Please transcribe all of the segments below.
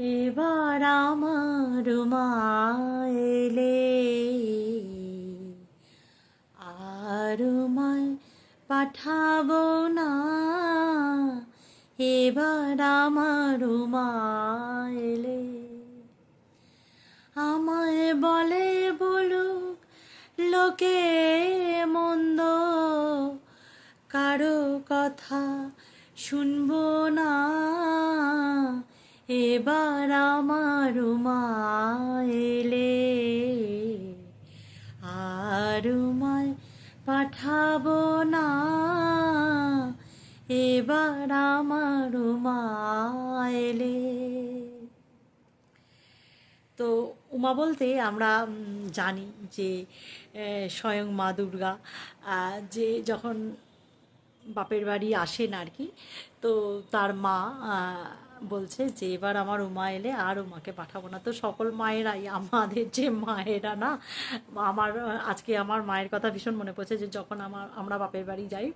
এবার আমার মা এলে। আর মায় পাঠাবো না। এবার আমার মা এলে। আমায় বলে, বলুক, লোকে মন্দ। কারও কথা শুনব না। এবার আমার মা এলে। আর মায় পাঠাবো না। এবার আমার মা এলে। তো উমা বলতে আমরা জানি যে স্বয়ং মা দুর্গা যে যখন বাপের বাড়ি আসেন আর কি, তো তার মা বলছে যে এবার আমার উমা এলে আর উমাকে পাঠাবো না। তো সকল মায়েরাই, আমাদের যে মায়েরা না, আমার, আজকে আমার মায়ের কথা ভীষণ মনে পড়ছে যে যখন আমার, আমরা বাপের বাড়ি যাই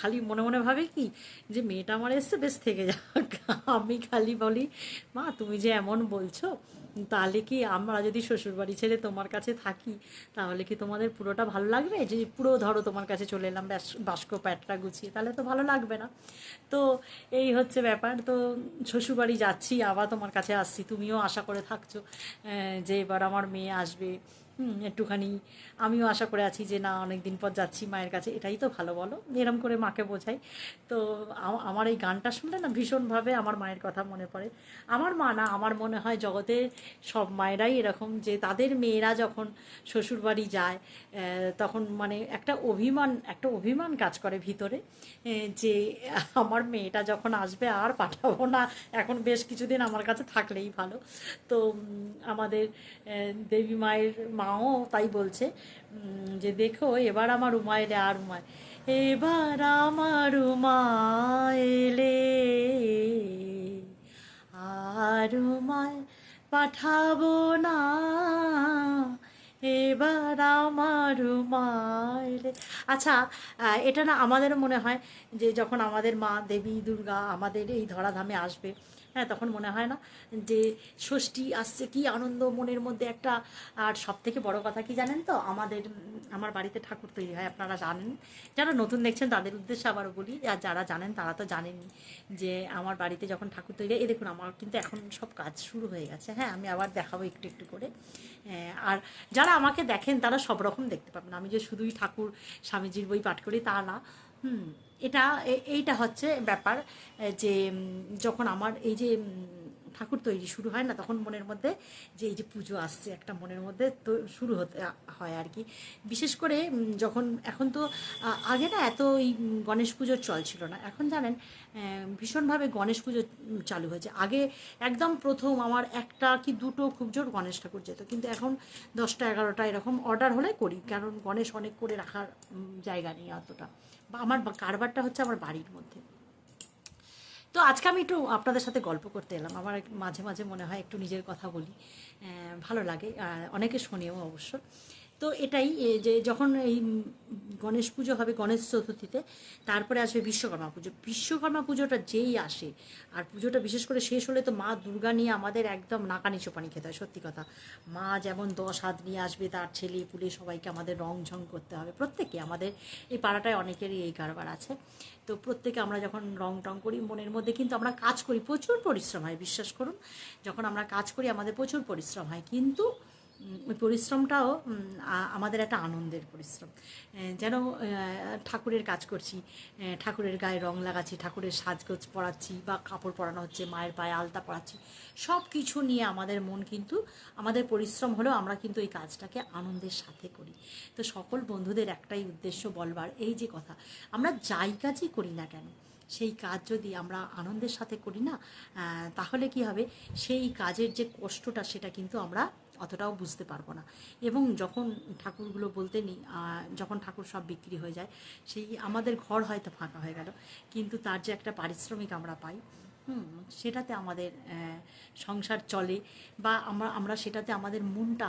খালি মনে মনে ভাবে কি, যে মেয়েটা আমার এসছে, বেশ থেকে যাক। আমি খালি বলি, মা, তুমি যে এমন বলছো তাহলে কি আমরা যদি শ্বশুরবাড়ি ছেড়ে তোমার কাছে থাকি, তাহলে কি তোমাদের পুরোটা ভালো লাগবে? যে পুরো ধরো তোমার কাছে চলে এলাম বাস্ক প্যাটটা গুছিয়ে, তাহলে তো ভালো লাগবে না। তো এই হচ্ছে ব্যাপার। তো শ্বশুরবাড়ি যাচ্ছি, আবার তোমার কাছে আসছি, তুমিও আশা করে থাকছো যে এবার আমার মেয়ে আসবে। একটুখানি। আমিও আশা করে আছি যে, না অনেক দিন পর যাচ্ছি মায়ের কাছে। এটাই তো ভালো, বলো? এরম করে মাকে বোঝাই। তো আমার এই গানটা শুনলে না, ভীষণভাবে আমার মায়ের কথা মনে পড়ে। আমার মা না, আমার মনে হয় জগতে সব মায়েরাই এরকম যে, তাদের মেয়েরা যখন শ্বশুরবাড়ি যায় তখন মানে একটা অভিমান একটা অভিমান কাজ করে ভিতরে যে, আমার মেয়েটা যখন আসবে আর পাঠাবো না। এখন বেশ কিছুদিন আমার কাছে থাকলেই ভালো। তো আমাদের দেবী মায়ের মাও তাই বলছে। যে দেখো, এবার আমার উমা এলে, আর উমায়। এবার আমার উমা এলে, আর উমায় পাঠাবো না। এবার আমার উমা এলে। আচ্ছা এটা না আমাদের মনে হয় যে যখন আমাদের মা দেবী দুর্গা আমাদের এই ধরাধামে আসবে হ্যাঁ তখন মনে হয় না যে ষষ্ঠী আসছে কি আনন্দ মনের মধ্যে একটা। আর সব থেকে বড় কথা কি জানেন তো? আমাদের আমার বাড়িতে ঠাকুর তৈরি হয় আপনারা জানেন। যারা নতুন দেখছেন তাদের উদ্দেশ্যে আবারও বলি আর যারা জানেন তারা তো জানেনই যে আমার বাড়িতে যখন ঠাকুর তৈরি হয় এই দেখুন আমার কিন্তু এখন সব কাজ শুরু হয়ে গেছে। হ্যাঁ আমি আবার দেখাবো একটু একটু করে। হ্যাঁ, আর যারা আমাকে দেখেন তারা সব রকম দেখতে পাবেন। আমি যে শুধুই ঠাকুর স্বামীজির বই পাঠ করি তা না। হুম এটা এইটা হচ্ছে ব্যাপার যে যখন আমার এই যে ঠাকুর তৈরি শুরু হয় না, তখন মনের মধ্যে যে এই যে পুজো আসছে একটা মনের মধ্যে তো শুরু হতে হয় আর কি। বিশেষ করে যখন, এখন তো আগে না এত এই গণেশ পুজোর চল ছিল না। এখন জানেন ভীষণভাবে গণেশ পুজো চালু হয়েছে। আগে একদম প্রথম আমার একটা কি দুটো খুব জোর গণেশ ঠাকুর যেত। কিন্তু এখন দশটা, এগারোটা এরকম অর্ডার হলে করি, কারণ গণেশ অনেক করে রাখার জায়গা নেই অতটা। বা আমার কারবারটা হচ্ছে আমার বাড়ির মধ্যে। তো আজকে আমি একটু আপনাদের সাথে গল্প করতে এলাম। আমার মাঝে মাঝে মনে হয় একটু নিজের কথা বলি। ভালো লাগে। অনেকে শুনিও অবশ্য। তো এটাই যে যখন এই গণেশ পুজো হবে, গণেশ চতুর্থীতে, তারপরে আসবে বিশ্বকর্মা পুজো। বিশ্বকর্মা পুজোটা যেই আসে, আর পুজোটা বিশেষ করে শেষ হলে তো মা দুর্গা নিয়ে আমাদের একদম নাকানি চোপানি খেতে হয়, সত্যি কথা। মা যেমন দশ হাত নিয়ে আসবে, তার ছেলে পুলে সবাইকে আমাদের রং ঝং করতে হবে। প্রত্যেকে, আমাদের এই পাড়াটায় অনেকেরই এই কারবার আছে। তো প্রত্যেকে আমরা যখন রং টং করি, মনের মধ্যে কিন্তু আমরা কাজ করি, প্রচুর পরিশ্রম হয়, বিশ্বাস করুন। যখন আমরা কাজ করি, আমাদের প্রচুর পরিশ্রম হয়। কিন্তু ওই পরিশ্রমটাও আমাদের একটা আনন্দের পরিশ্রম। যেন ঠাকুরের কাজ করছি ঠাকুরের গায়ে রং লাগাচ্ছি, ঠাকুরের সাজগোজ পরাচ্ছি বা কাপড় পরানো হচ্ছে, মায়ের পায়ে আলতা পরাচ্ছি সব কিছু নিয়ে আমাদের মন কিন্তু, আমাদের পরিশ্রম হলেও আমরা কিন্তু এই কাজটাকে আনন্দের সাথে করি। তো সকল বন্ধুদের একটাই উদ্দেশ্য বলবার, এই যে কথা, আমরা যাই কাজই করি না কেন? সেই কাজ যদি আমরা আনন্দের সাথে করি না তাহলে কি হবে? সেই কাজের যে কষ্টটা, সেটা কিন্তু আমরা অতটাও বুঝতে পারব না। এবং যখন ঠাকুরগুলো বলতে নিই যখন ঠাকুর সব বিক্রি হয়ে যায়, সেই আমাদের ঘর হয়তো ফাঁকা হয়ে গেল, কিন্তু তার যে একটা পারিশ্রমিক আমরা পাই হুম, সেটাতে আমাদের সংসার চলে বা আমরা আমরা সেটাতে আমাদের মনটা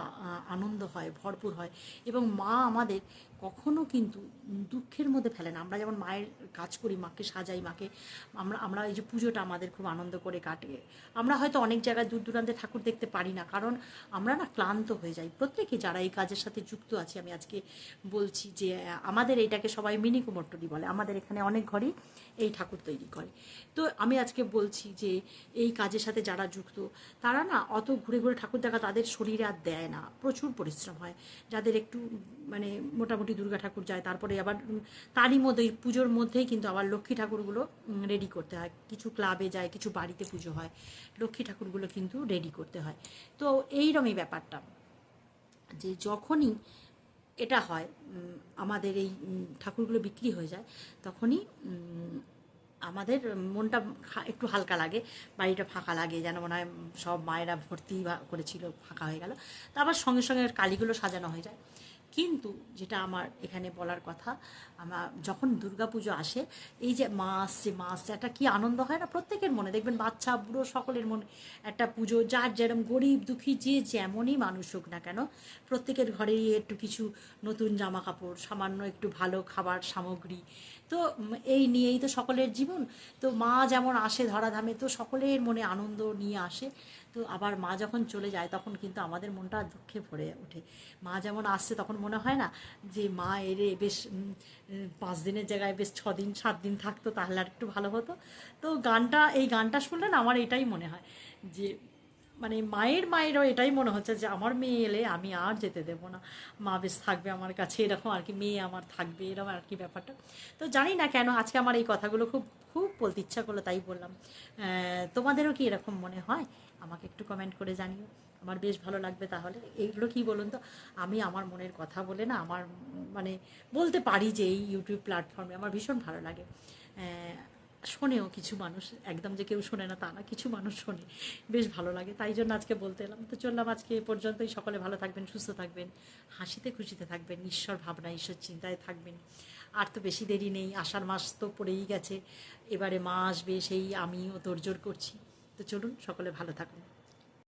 আনন্দ হয়, ভরপুর হয় এবং মা আমাদের কখনো কিন্তু দুঃখের মধ্যে ফেলে না। আমরা যেমন মায়ের কাজ করি, মাকে সাজাই, মাকে, আমরা আমরা এই যে পুজোটা আমাদের খুব আনন্দ করে কাটে। আমরা হয়তো অনেক জায়গায় দূর দূরান্তে ঠাকুর দেখতে পারি না কারণ আমরা না ক্লান্ত হয়ে যাই। প্রত্যেকে যারা এই কাজের সাথে যুক্ত আছি, আমি আজকে বলছি যে আমাদের এইটাকে সবাই মিনি কুমোরটলি বলে। আমাদের এখানে অনেক ঘরই এই ঠাকুর তৈরি করে। তো আমি আজকে বলছি যে এই কাজের সাথে যারা যুক্ত, তারা না অত ঘুরে ঘুরে ঠাকুর দেখা তাদের শরীরে আর দেয় না। প্রচুর পরিশ্রম হয়। যাদের একটু মানে মোটামুটি দুর্গা ঠাকুর যায়, তারপরে আবার তারই মধ্যে, পুজোর মধ্যেই কিন্তু আবার লক্ষ্মী ঠাকুরগুলো রেডি করতে হয়। কিছু ক্লাবে যায়, কিছু বাড়িতে পুজো হয়, লক্ষ্মী ঠাকুরগুলো কিন্তু রেডি করতে হয়। তো এইরকমই ব্যাপারটা। যে যখনই এটা হয় আমাদের এই ঠাকুরগুলো বিক্রি হয়ে যায়, তখনই আমাদের মনটা একটু হালকা লাগে, বাড়িটা ফাঁকা লাগে, যেন মনে হয় সব মায়েরা ভর্তি করেছিল, ফাঁকা হয়ে গেল। তারপর সঙ্গে সঙ্গে কালীগুলো সাজানো হয়ে যায়। কিন্তু যেটা আমার এখানে বলার কথা, আমার যখন দুর্গাপুজো আসে, এই যে মা আসছে মা আসছে একটা কি আনন্দ হয় না প্রত্যেকের মনে? দেখবেন বাচ্চা, বুড়ো, সকলের মনে একটা পুজো, যার যেরকম গরিব, দুঃখী, যে যেমনই মানুষ হোক না কেন, প্রত্যেকের ঘরেই একটু কিছু নতুন জামা কাপড় সামান্য একটু ভালো খাবার সামগ্রী। তো এই নিয়েই তো সকলের জীবন। তো মা যেমন আসে ধরাধামে, তো সকলের মনে আনন্দ নিয়ে আসে। তো আবার মা যখন চলে যায়, তখন কিন্তু আমাদের মনটা দুঃখে ভরে ওঠে। মা যেমন আসছে, তখন মনে হয় না যে, মা, এরে, বেশ পাঁচ দিনের জায়গায় বেশ ছ দিন, সাত দিন থাকতো, তাহলে আর একটু ভালো হতো? তো গানটা, এই গানটা শুনলে না আমার এটাই মনে হয় যে মানে মায়ের, মায়েরও এটাই মনে হচ্ছে যে, আমার মেয়ে এলে আমি আর যেতে দেবো না। মা বেশ থাকবে আমার কাছে, এরকম আর কি, মেয়ে আমার থাকবে, এরকম আর কি ব্যাপারটা। তো জানি না কেন, আজকে আমার এই কথাগুলো খুব খুব বলতে ইচ্ছা করল, তাই বললাম। তোমাদেরও কি এরকম মনে হয়? আমাকে একটু কমেন্ট করে জানিও। আমার বেশ ভালো লাগবে তাহলে। এইগুলো কি বলুন তো? আমি আমার মনের কথা বলে না, আমার মানে বলতে পারি যে এই ইউটিউব প্ল্যাটফর্মে আমার ভীষণ ভালো লাগে। শোনেও কিছু মানুষ, একদম যে কেউ শোনে না তা না, কিছু মানুষ শোনে। বেশ ভালো লাগে, তাই জন্য আজকে বলতে এলাম। তো চললাম আজকে এ পর্যন্তই। সকলে ভালো থাকবেন, সুস্থ থাকবেন, হাসিতে খুশিতে থাকবেন, ঈশ্বর ভাবনা, ঈশ্বর চিন্তায় থাকবেন। আর তো বেশি দেরি নেই, আষাঢ় মাস তো পড়েই গেছে। এবারে মা আসবে, সেই আমিও তোড়জোড় করছি। তো চলুন, সকলে ভালো থাকুন।